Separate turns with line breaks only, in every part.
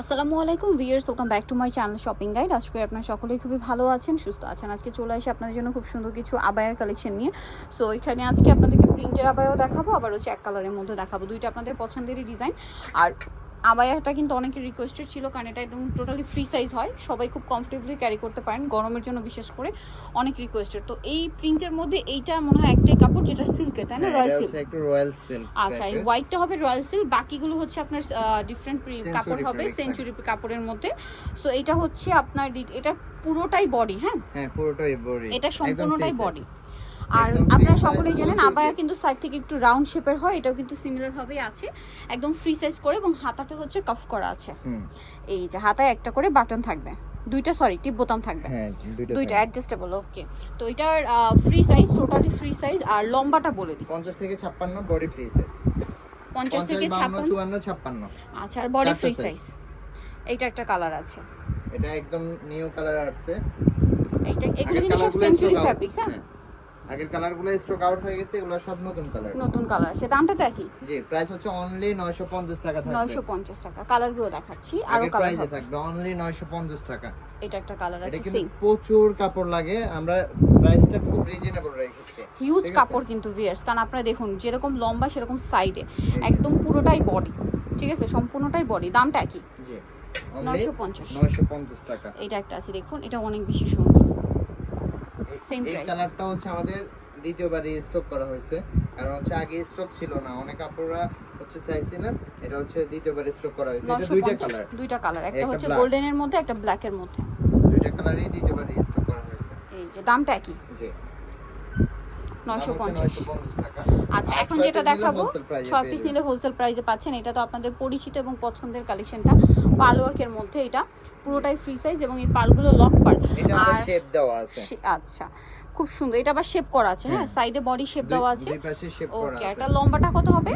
আসসালামু আলাইকুম viewers welcome back to my channel shopping guide আজকে আপনার সকলেই খুবই ভালো আছেন, সুস্থ আছেন। আজকে চলে আসি আপনাদের জন্য খুব সুন্দর কিছু আবায়ার কালেকশন নিয়ে। সো এখানে আজকে আপনাদেরকে প্রিন্টের আবায়ও দেখাবো, আবার হচ্ছে এক কালারের মধ্যে দেখাবো। দুইটা আপনাদের পছন্দেরই ডিজাইন আর আবায়াটা কিন্তু অনেকের রিকোয়েস্টেড ছিল কারণ এটা একদম টোটালি ফ্রি সাইজ হয়। সবাই খুব কমফোর্টেবলি ক্যারি করতে পারেন গরমের জন্য বিশেষ করে অনেক রিকোয়েস্টেড তো এই প্রিন্টের মধ্যে এইটা মনে হয় একটাই কাপড় যেটা সিল্কের তাই না?
হ্যাঁ,
রয়্যাল সিল্ক
একটু রয়্যাল সিল্ক
আচ্ছা এই হোয়াইটটা হবে রয়্যাল সিল্ক বাকিগুলো হচ্ছে আপনার ডিফারেন্ট কাপড় হবে সেঞ্চুরি কাপড়ের মধ্যে। সো এটা হচ্ছে আপনার এটা পুরোটাই বডি হ্যাঁ?
হ্যাঁ পুরোটাই বডি
এটা সম্পূর্ণটাই বডি আর আপনারা সকলেই জানেন আবায়া কিন্তু সাইড থেকে একটু রাউন্ড শেপের হয় এটাও কিন্তু সিমিলার ভাবেই আছে। একদম ফ্রি সাইজ করে এবং হাতাটা হচ্ছে কাফ করা আছে।
হুম।
এই যে হাতায় একটা করে বাটন থাকবে। দুইটা সরি টিপ বোতাম থাকবে।
হ্যাঁ দুইটা।
অ্যাডজাস্টেবল ওকে তো এটার free size totally free size আর লম্বাটা বলে দিই।
50 থেকে 56 বডি ফ্রি সাইজ
পঞ্চাশ থেকে
52
ছাপ্পান্ন।
54 56
আচ্ছা আর বডি ফ্রি সাইজ এইটা একটা কালার আছে।
এটা একদম নিউ কালার আসছে।
এইটা এগুলো কিন্তু সব সেঞ্চুরি ফ্যাব্রিক্স হ্যাঁ।
আগের কালারগুলো স্টক আউট হয়ে গেছে এগুলো সব নতুন কালার
নতুন কালার সে দামটা তো একই।
জি প্রাইস হচ্ছে অনলি 950 টাকা থাকবে।
নয়শো পঞ্চাশ টাকা কালারগুলো দেখাচ্ছি
আরও
কালার
প্রাইসে থাকবে অনলি 950 টাকা।
এটা একটা কালার আছে সেম
প্রচুর কাপড় লাগে আমরা প্রাইসটা খুব রিজনেবল রেখেছি
হিউজ কাপড় কিন্তু ভিয়ার্স কারণ আপনারা দেখুন যেরকম লম্বা সেরকম সাইডে একদম পুরোটাই বডি ঠিক আছে? সম্পূর্ণটাই বডি দামটা একই।
জি।
নয়শো পঞ্চাশ।
950 টাকা।
এটা একটা আছে দেখুন এটা অনেক বেশি সুন্দর। Same
এই কালারটা হচ্ছে আমাদের দ্বিতীয়বারে স্টক করা হয়েছে। কারণ হচ্ছে আগে স্টক ছিল না অনেক আপুরা হচ্ছে চাইছিলেন এটা হচ্ছে দ্বিতীয়বার স্টক করা হয়েছে। এটা দুইটা কালার
দুইটা কালার একটা হচ্ছে। গোল্ডেনের মধ্যে একটা ব্ল্যাকের মধ্যে।
দুইটা কালারই দ্বিতীয়বার স্টক করা হয়েছে।
এই যে দামটা কি
জি।
নয়শো পঞ্চাশ।
950
আচ্ছা এখন যেটা দেখাবো ছয় পিস। নিলে হোলসেল প্রাইসে পাচ্ছেন এটা তো আপনাদের পরিচিত এবং পছন্দের কালেকশনটা পার্ল ওয়ার্কের মধ্যে এটা পুরোটাই ফ্রি সাইজ এবং এই পার্লগুলো লক
পাল
আর
দেওয়া আছে।
আচ্ছা। খুব সুন্দর এটা আবার শেপ করা আছে হ্যাঁ। সাইডে বডি শেপ দেওয়া আছে।
দুই পাশে শেপ করা আছে।
ওকে এটা লম্বাটা কত হবে?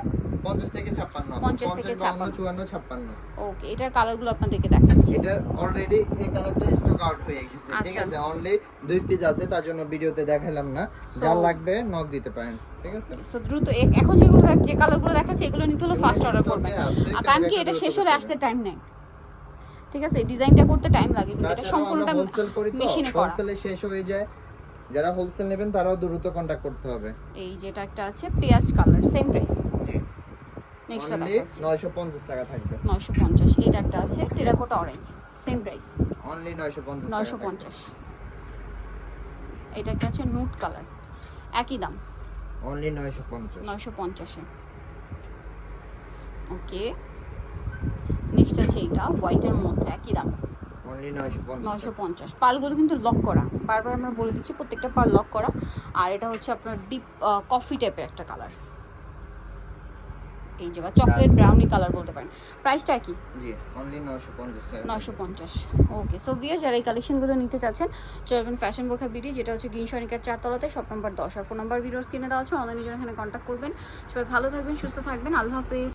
50 থেকে 56
50 থেকে
52
56
54 56
ওকে এটার কালারগুলো আপনাদেরকে দেখাচ্ছি।
এটা অলরেডি এই কালারটা স্টক আউট হয়ে গেছে ঠিক
আচ্ছা।
আছে? অনলি দুই পিস আছে তার জন্য ভিডিওতে দেখালাম না। যা লাগবে নক দিতে পারেন ঠিক আছে?
সো দ্রুত এখন যেগুলো যে কালারগুলো দেখাচ্ছে এগুলো নিতে হলে অর্ডার করবেন। কারণ কি এটা শেষ হলে আসতে টাইম নেয়। ঠিক আছে? ডিজাইনটা করতে টাইম লাগে কিন্তু এটা সম্পূর্ণটা
আমরা হোলসেল
মেশিনে করা
হোলসেলে শেষ হয়ে যায়। যারা হোলসেল নেবেন তারাও দ্রুত কন্টাক্ট করতে হবে।
এই যেটা একটা আছে পেঁয়াজ কালার সেম প্রাইস
জি।
নেক্সট
950 টাকা থাকবে।
নয়শো পঞ্চাশ এটা একটা আছে terracotta orange same price
only 950 টাকা
নয়শো পঞ্চাশ। এটা একটা আছে নুট কালার একই দাম।
অনলি 950
নয়শো পঞ্চাশে। ওকে নেক্সট আছে এইটা হোয়াইটের মধ্যে একই দাম।
অনলি 950
নয়শো। পঞ্চাশ পালগুলো কিন্তু লক করা। বারবার আমরা বলে দিচ্ছি প্রত্যেকটা পাল লক করা। আর এটা হচ্ছে আপনার ডিপ কফি টাইপের একটা কালার এই যে বা চকলেট ব্রাউনি কালার বলতে পারেন। প্রাইসটা কি?
জি অনলি 950 টাকা।
নয়শো পঞ্চাশ। ওকে সো বিয়ার যারা এই কালেকশনগুলো নিতে চাচ্ছেন চলবেন ফ্যাশন বোরখা বিডি যেটা হচ্ছে গ্রিন সনিকার চারতলাতে শপ নাম্বার দশ আর ফোন নাম্বার ভিডিওস কিনে দেওয়া আছে অনলাইনে জন্য এখানে কন্ট্যাক্ট করবেন। সবাই ভালো থাকবেন সুস্থ থাকবেন। আল্লাহ হাফেজ।